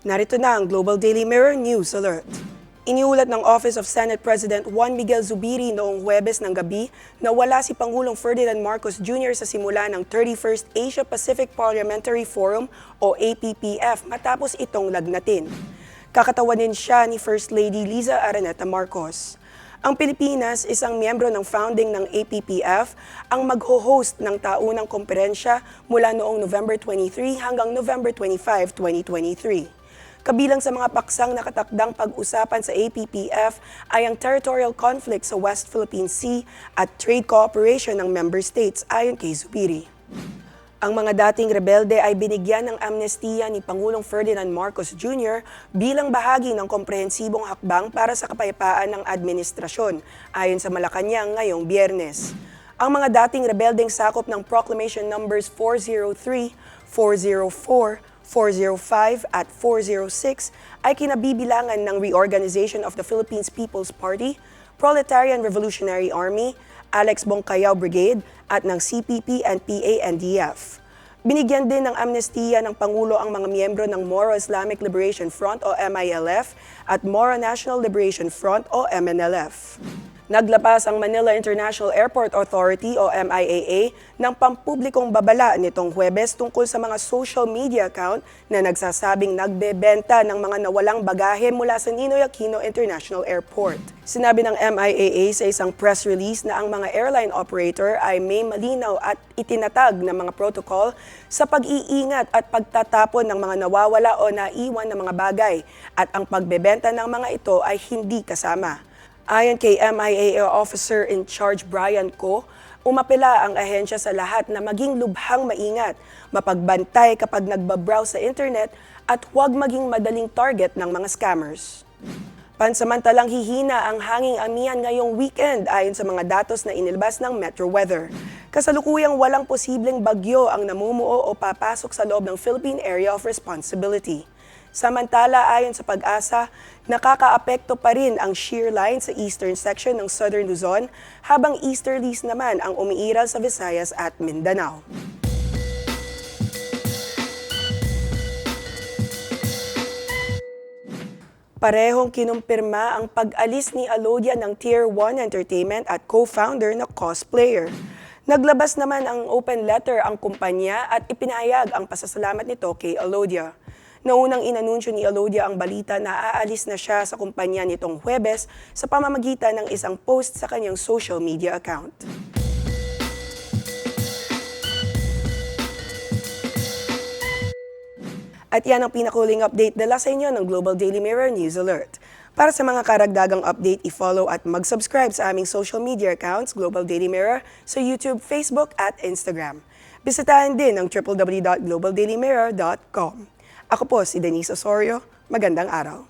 Narito na ang Global Daily Mirror News Alert. Iniulat ng Office of Senate President Juan Miguel Zubiri noong Huwebes ng gabi na wala si Pangulong Ferdinand Marcos Jr. sa simula ng 31st Asia-Pacific Parliamentary Forum o APPF matapos itong lagnatin. Kakatawanin siya ni First Lady Liza Araneta Marcos. Ang Pilipinas, isang miyembro ng founding ng APPF, ang magho-host ng taunang komperensya mula noong November 23 hanggang November 25, 2023. Kabilang sa mga paksang nakatakdang pag-usapan sa APPF ay ang territorial conflict sa West Philippine Sea at trade cooperation ng member states ayon kay Zubiri. Ang mga dating rebelde ay binigyan ng amnestiya ni Pangulong Ferdinand Marcos Jr. bilang bahagi ng komprehensibong hakbang para sa kapayapaan ng administrasyon, ayon sa Malacanang ngayong biyernes. Ang mga dating rebeldeng sakop ng Proclamation Numbers 403, 404, 405 at 406 ay kinabibilangan ng Reorganization of the Philippines People's Party, Proletarian Revolutionary Army, Alex Bongcayao Brigade at ng CPP and PANDF. Binigyan din ng amnestiya ng Pangulo ang mga miyembro ng Moro Islamic Liberation Front o MILF at Moro National Liberation Front o MNLF. Naglapas ang Manila International Airport Authority o MIAA ng pampublikong babala nitong Huwebes tungkol sa mga social media account na nagsasabing nagbebenta ng mga nawalang bagahe mula sa Ninoy Aquino International Airport. Sinabi ng MIAA sa isang press release na ang mga airline operator ay may malinaw at itinatag na mga protocol sa pag-iingat at pagtatapon ng mga nawawala o naiwan na mga bagay at ang pagbebenta ng mga ito ay hindi kasama. Ayon kay MIAA Officer in Charge Brian Co, umapela ang ahensya sa lahat na maging lubhang maingat, mapagbantay kapag nagbabrowse sa internet at huwag maging madaling target ng mga scammers. Pansamantalang hihina ang hanging amihan ngayong weekend ayon sa mga datos na inilabas ng Metro Weather. Kasalukuyang walang posibleng bagyo ang namumuo o papasok sa loob ng Philippine Area of Responsibility. Samantala, ayon sa pag-asa, nakakaapekto pa rin ang shear line sa eastern section ng Southern Luzon, habang easterlies naman ang umiiral sa Visayas at Mindanao. Parehong kinumpirma ang pag-alis ni Alodia ng Tier 1 Entertainment at co-founder na cosplayer. Naglabas naman ang open letter ang kumpanya at ipinahayag ang pasasalamat nito kay Alodia. Naunang inanunsyo ni Alodia ang balita na aalis na siya sa kumpanya nitong Huwebes sa pamamagitan ng isang post sa kanyang social media account. At yan ang pinakuling update dala sa inyo ng Global Daily Mirror News Alert. Para sa mga karagdagang update, i-follow at mag-subscribe sa aming social media accounts, Global Daily Mirror, sa YouTube, Facebook at Instagram. Bisitahin din ang www.globaldailymirror.com. Ako po si Denise Osorio. Magandang araw.